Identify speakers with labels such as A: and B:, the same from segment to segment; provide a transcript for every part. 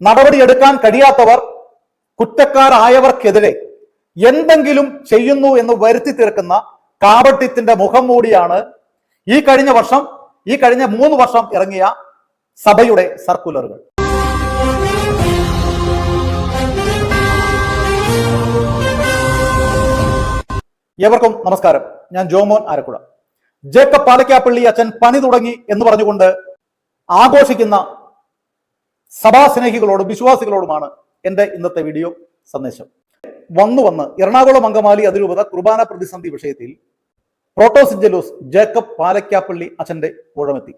A: നടപടിയെടുക്കാൻ കഴിയാത്തവർ കുറ്റക്കാരായവർക്കെതിരെ എന്തെങ്കിലും ചെയ്യുന്നു എന്ന് വരുത്തി തീർക്കുന്ന കാപട്യത്തിന്റെ മുഖം മൂടിയാണ് ഈ കഴിഞ്ഞ വർഷം ഈ കഴിഞ്ഞ മൂന്ന് വർഷം ഇറങ്ങിയ സഭയുടെ സർക്കുലറുകൾ. ഏവർക്കും നമസ്കാരം. ഞാൻ ജോമോൻ ആരക്കുഴ ജേക്കബ് പാലക്കാപ്പള്ളി അച്ഛൻ പണി തുടങ്ങി എന്ന് പറഞ്ഞുകൊണ്ട് ആഘോഷിക്കുന്ന സഭാസ്നേഹികളോടും വിശ്വാസികളോടുമാണ് എന്റെ ഇന്നത്തെ വീഡിയോ സന്ദേശം. വന്നു വന്ന് എറണാകുളം അങ്കമാലി അതിരൂപത കുർബാന പ്രതിസന്ധി വിഷയത്തിൽ പ്രോട്ടോസിഞ്ചലോസ് ജേക്കബ് പാലക്കാപ്പള്ളി അച്ഛന്റെ ഊഴമെത്തി.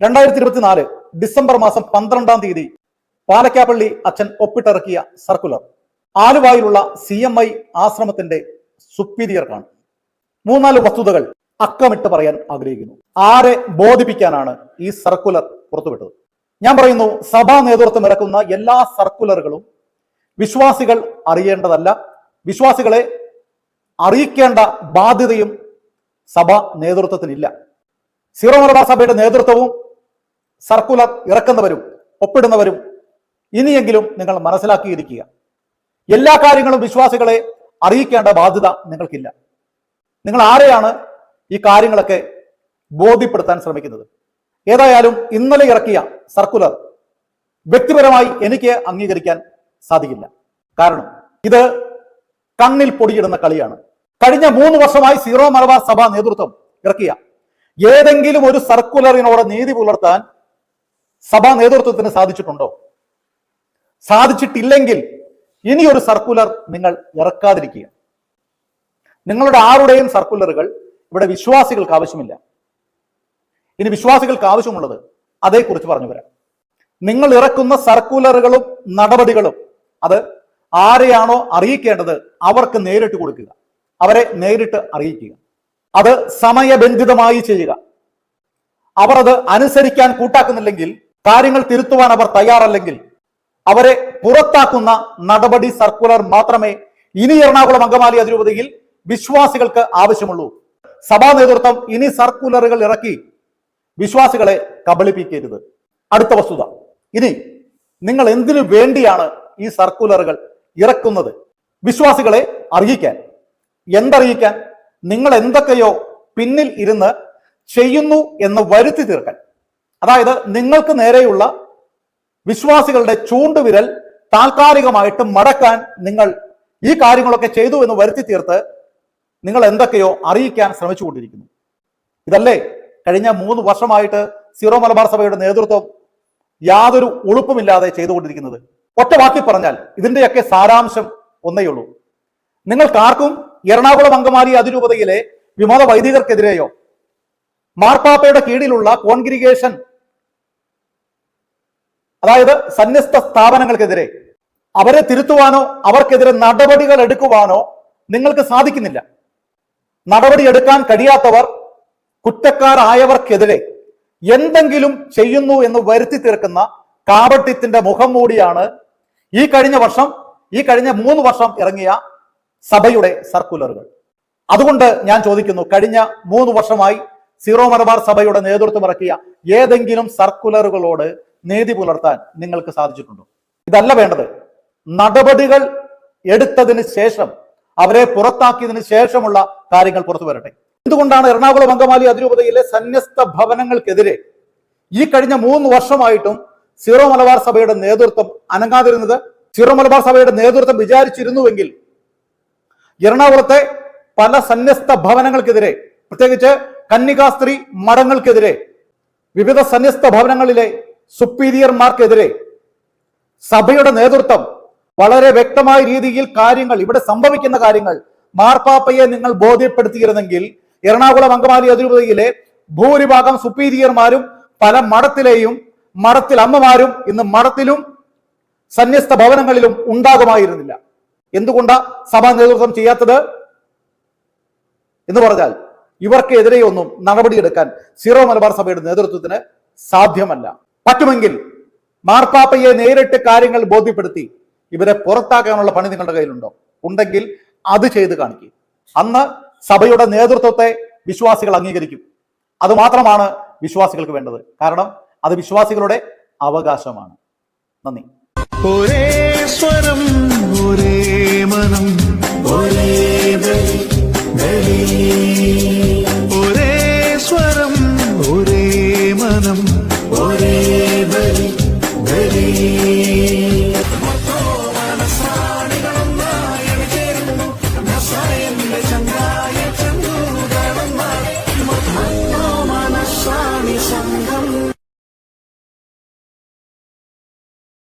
A: രണ്ടായിരത്തി ഇരുപത്തിനാല് ഡിസംബർ മാസം പന്ത്രണ്ടാം തീയതി പാലക്കാപ്പള്ളി അച്ഛൻ ഒപ്പിട്ടിറക്കിയ സർക്കുലർ ആലുവായിലുള്ള സി എം ഐ ആശ്രമത്തിന്റെ സുപ്പീരിയർക്കാണ്. മൂന്നാൽ വസ്തുതകൾ അക്കമിട്ട് പറയാൻ ആഗ്രഹിക്കുന്നു. ആരെ ബോധിപ്പിക്കാനാണ് ഈ സർക്കുലർ പുറത്തുവിട്ടത്? ഞാൻ പറയുന്നു സഭാ നേതൃത്വം ഇറക്കുന്ന എല്ലാ സർക്കുലറുകളും വിശ്വാസികൾ അറിയേണ്ടതല്ല. വിശ്വാസികളെ അറിയിക്കേണ്ട ബാധ്യതയും സഭ നേതൃത്വത്തിനില്ല. സീറോ മലബാർ സഭയുടെ നേതൃത്വവും സർക്കുലർ ഇറക്കുന്നവരും ഒപ്പിടുന്നവരും ഇനിയെങ്കിലും നിങ്ങൾ മനസ്സിലാക്കിയിരിക്കുക. എല്ലാ കാര്യങ്ങളും വിശ്വാസികളെ അറിയിക്കേണ്ട ബാധ്യത നിങ്ങൾക്കില്ല. നിങ്ങൾ ആരെയാണ് ഈ കാര്യങ്ങളൊക്കെ ബോധ്യപ്പെടുത്താൻ ശ്രമിക്കുന്നത്? ഏതായാലും ഇന്നലെ ഇറക്കിയ സർക്കുലർ വ്യക്തിപരമായി എനിക്ക് അംഗീകരിക്കാൻ സാധിക്കില്ല. കാരണം ഇത് കണ്ണിൽ പൊടിയിടുന്ന കളിയാണ്. കഴിഞ്ഞ മൂന്ന് വർഷമായി സീറോ മലബാർ സഭ നേതൃത്വം ഇറക്കിയ ഏതെങ്കിലും ഒരു സർക്കുലറിനോട് നീതി പുലർത്താൻ സഭാ നേതൃത്വത്തിന് സാധിച്ചിട്ടുണ്ടോ? സാധിച്ചിട്ടില്ലെങ്കിൽ ഇനിയൊരു സർക്കുലർ നിങ്ങൾ ഇറക്കാതിരിക്കുക. നിങ്ങളുടെ ആരുടെയും സർക്കുലറുകൾ ഇവിടെ വിശ്വാസികൾക്ക് ആവശ്യമില്ല. ഇനി വിശ്വാസികൾക്ക് ആവശ്യമുള്ളത് അതേക്കുറിച്ച് പറഞ്ഞു വരാം. നിങ്ങൾ ഇറക്കുന്ന സർക്കുലറുകളും നടപടികളും അത് ആരെയാണോ അറിയിക്കേണ്ടത് അവർക്ക് നേരിട്ട് കൊടുക്കുക. അവരെ നേരിട്ട് അറിയിക്കുക. അത് സമയബന്ധിതമായി ചെയ്യുക. അവർ അത് അനുസരിക്കാൻ കൂട്ടാക്കുന്നില്ലെങ്കിൽ കാര്യങ്ങൾ തിരുത്തുവാൻ അവർ തയ്യാറല്ലെങ്കിൽ അവരെ പുറത്താക്കുന്ന നടപടി സർക്കുലർ മാത്രമേ ഇനി എറണാകുളം അങ്കമാലി അതിരൂപതയിൽ വിശ്വാസികൾക്ക് ആവശ്യമുള്ളൂ. സഭാ നേതൃത്വം ഇനി സർക്കുലറുകൾ ഇറക്കി വിശ്വാസികളെ കബളിപ്പിക്കരുത്. അടുത്ത വസ്തുത. ഇനി നിങ്ങൾ എന്തിനു വേണ്ടിയാണ് ഈ സർക്കുലറുകൾ ഇറക്കുന്നത്? വിശ്വാസികളെ അറിയിക്കാൻ. എന്തറിയിക്കാൻ? നിങ്ങൾ എന്തൊക്കെയോ പിന്നിൽ ഇരുന്ന് ചെയ്യുന്നു എന്ന് വരുത്തി തീർക്കാൻ. അതായത് നിങ്ങൾക്ക് നേരെയുള്ള വിശ്വാസികളുടെ ചൂണ്ടുവിരൽ താൽക്കാലികമായിട്ട് മടക്കാൻ നിങ്ങൾ ഈ കാര്യങ്ങളൊക്കെ ചെയ്തു എന്ന് വരുത്തി തീർത്ത് നിങ്ങൾ എന്തൊക്കെയോ അറിയിക്കാൻ ശ്രമിച്ചുകൊണ്ടിരിക്കുന്നു. ഇതല്ലേ കഴിഞ്ഞ മൂന്ന് വർഷമായിട്ട് സീറോ മലബാർ സഭയുടെ നേതൃത്വം യാതൊരു ഉളുപ്പുമില്ലാതെ ചെയ്തുകൊണ്ടിരിക്കുന്നത്. ഒറ്റ വാക്കി പറഞ്ഞാൽ ഇതിന്റെയൊക്കെ സാരാംശം ഒന്നേയുള്ളൂ നിങ്ങൾക്കാർക്കും എറണാകുളം അങ്കമാലി അതിരൂപതയിലെ വിമത വൈദികർക്കെതിരെയോ മാർപ്പാപ്പയുടെ കീഴിലുള്ള കോൺഗ്രിഗേഷൻ അതായത് സന്യസ്ത സ്ഥാപനങ്ങൾക്കെതിരെ അവരെ തിരുത്തുവാനോ അവർക്കെതിരെ നടപടികൾ എടുക്കുവാനോ നിങ്ങൾക്ക് സാധിക്കുന്നില്ല. നടപടി എടുക്കാൻ കഴിയാത്തവർ കുറ്റക്കാരായവർക്കെതിരെ എന്തെങ്കിലും ചെയ്യുന്നു എന്ന് വരുത്തി തീർക്കുന്ന കാപട്യത്തിന്റെ മുഖം മൂടിയാണ് ഈ കഴിഞ്ഞ വർഷം ഈ കഴിഞ്ഞ മൂന്ന് വർഷം ഇറങ്ങിയ സഭയുടെ സർക്കുലറുകൾ. അതുകൊണ്ട് ഞാൻ ചോദിക്കുന്നു കഴിഞ്ഞ മൂന്ന് വർഷമായി സീറോ മലബാർ സഭയുടെ നേതൃത്വം ഇറക്കിയ ഏതെങ്കിലും സർക്കുലറുകളോട് നീതി പുലർത്താൻ നിങ്ങൾക്ക് സാധിച്ചിട്ടുണ്ടോ? ഇതല്ല വേണ്ടത്. നടപടികൾ എടുത്തതിന് ശേഷം അവരെ പുറത്താക്കിയതിന് ശേഷമുള്ള കാര്യങ്ങൾ പുറത്തു വരട്ടെ. എന്തുകൊണ്ടാണ് എറണാകുളം അങ്കമാലി അതിരൂപതയിലെ സന്യസ്ത ഭവനങ്ങൾക്കെതിരെ ഈ കഴിഞ്ഞ മൂന്ന് വർഷമായിട്ടും സീറോ മലബാർ സഭയുടെ നേതൃത്വം അനങ്ങാതിരുന്നത്? സീറോ മലബാർ സഭയുടെ നേതൃത്വം വിചാരിച്ചിരുന്നുവെങ്കിൽ എറണാകുളത്തെ പല സന്യസ്ത ഭവനങ്ങൾക്കെതിരെ പ്രത്യേകിച്ച് കന്യകാസ്ത്രീ മഠങ്ങൾക്കെതിരെ വിവിധ സന്യസ്ത ഭവനങ്ങളിലെ സുപ്പീരിയർമാർക്കെതിരെ സഭയുടെ നേതൃത്വം വളരെ വ്യക്തമായ രീതിയിൽ കാര്യങ്ങൾ ഇവിടെ സംഭവിക്കുന്ന കാര്യങ്ങൾ മാർപ്പാപ്പയെ നിങ്ങൾ ബോധ്യപ്പെടുത്തിയിരുന്നെങ്കിൽ എറണാകുളം അങ്കമാലി അതിരൂപതയിലെ ഭൂരിഭാഗം സുപ്പീരിയർമാരും പല മഠത്തിലെയും മഠത്തിൽ അമ്മമാരും ഇന്ന് മഠത്തിലും സന്യസ്ത ഭവനങ്ങളിലും ഉണ്ടാകുമായിരുന്നില്ല. എന്തുകൊണ്ടാ സഭാ നേതൃത്വം ചെയ്യാത്തത്? എന്ന് പറഞ്ഞാൽ ഇവർക്കെതിരെയൊന്നും നടപടിയെടുക്കാൻ സീറോ മലബാർ സഭയുടെ നേതൃത്വത്തിന് സാധ്യമല്ല. പറ്റുമെങ്കിൽ മാർപ്പാപ്പയെ നേരിട്ട് കാര്യങ്ങൾ ബോധ്യപ്പെടുത്തി ഇവരെ പുറത്താക്കാനുള്ള പണി നിങ്ങളുടെ കയ്യിലുണ്ടോ? ഉണ്ടെങ്കിൽ അത് ചെയ്ത് കാണിക്കും. അന്ന് സഭയുടെ നേതൃത്വത്തെ വിശ്വാസികൾ അംഗീകരിക്കും. അത് മാത്രമാണ് വിശ്വാസികൾക്ക് വേണ്ടത്. കാരണം അത് വിശ്വാസികളുടെ അവകാശമാണ്. നന്ദി.
B: ഒരേ സ്വരം ഒരേ മനം ഒരേ